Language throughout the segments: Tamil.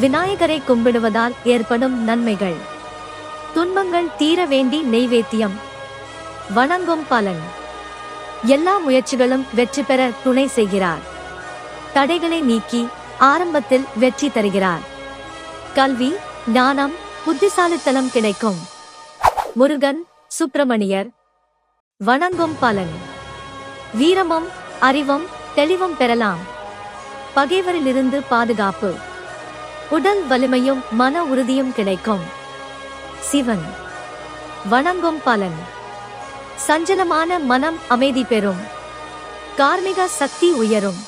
விநாயகரை கும்பிடுவதால் ஏற்படும் நன்மைகள். துன்பங்கள் தீர வேண்டி நெய்வேத்தியம். வணங்கும் பலன். எல்லா முயற்சிகளும் வெற்றி பெற துணை செய்கிறார். தடைகளை நீக்கி ஆரம்பத்தில் வெற்றி தருகிறார். கல்வி ஞானம் புத்திசாலித்தனம் கிடைக்கும். முருகன் சுப்பிரமணியர். வணங்கும் பலன். வீரமும் அறிவும் தெளிவும் பெறலாம். பகைவரிலிருந்து பாதுகாப்பு. உடல் வலிமையும் மன உறுதியும் கிடைக்கும். சிவன். வணங்கும் பலன். சஞ்சலமான மனம் அமைதி பெறும். கார்மிக சக்தி உயரும்.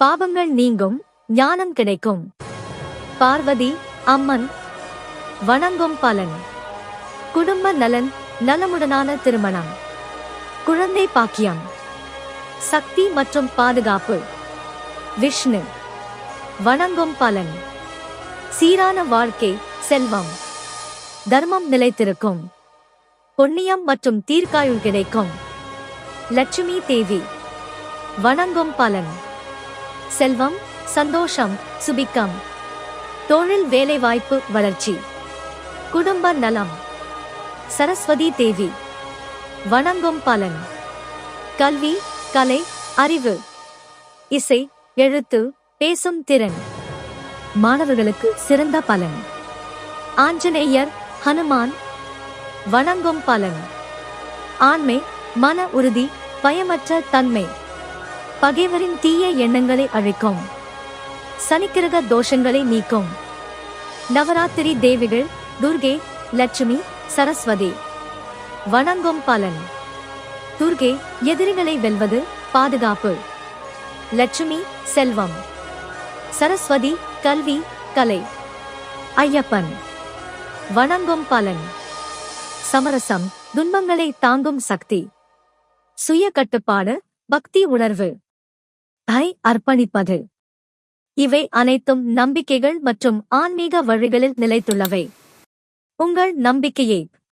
பாபங்கள் நீங்கும் ஞானம் கிடைக்கும். பார்வதி அம்மன். வணங்கும் பலன். குடும்ப நலன் நலமுடனான திருமணம். குழந்தை பாக்கியம். சக்தி மற்றும் பாதுகாப்பு. விஷ்ணு. வணங்கும் பலன். சீரான வாழ்க்கை செல்வம். தர்மம் நிலைத்திருக்கும். பொன்னியம் மற்றும் தீர்க்காயுள் கிடைக்கும். லட்சுமி தேவி வணங்கும் பலன். செல்வம் சந்தோஷம் சுபிக்கம். தொழில் வேலைவாய்ப்பு வளர்ச்சி. குடும்ப நலம். சரஸ்வதி தேவி வணங்கும் பலன். கல்வி கலை அறிவு. இசை எழுத்து பேசும் திறன். மாணவர்களுக்கு சிறந்த பலன். ஆஞ்சநேயர் ஹனுமான் வணங்கும் பலன். ஆண்மை மன உறுதி பயமற்ற தன்மை. பகைவரின் தீய எண்ணங்களை அழிக்கும். சனிக்கிரக தோஷங்களை நீக்கும். நவராத்திரி தேவிகள் துர்கே லட்சுமி சரஸ்வதி. வணங்கும் பலன். துர்கே எதிரிகளை வெல்வது பாதுகாப்பு. லட்சுமி செல்வம். சரஸ்வதி கல்வி கலை. ஐயப்பன். வணங்கும் பலன். சமரசம் துன்பங்களை தாங்கும் சக்தி. சுய கட்டுப்பாடு பக்தி உணர்வு. ஐ அர்ப்பணிப்பது. இவை அனைத்தும் நம்பிக்கைகள் மற்றும் ஆன்மீக வழிகளில் நிலைத்துள்ளவை. உங்கள் நம்பிக்கையை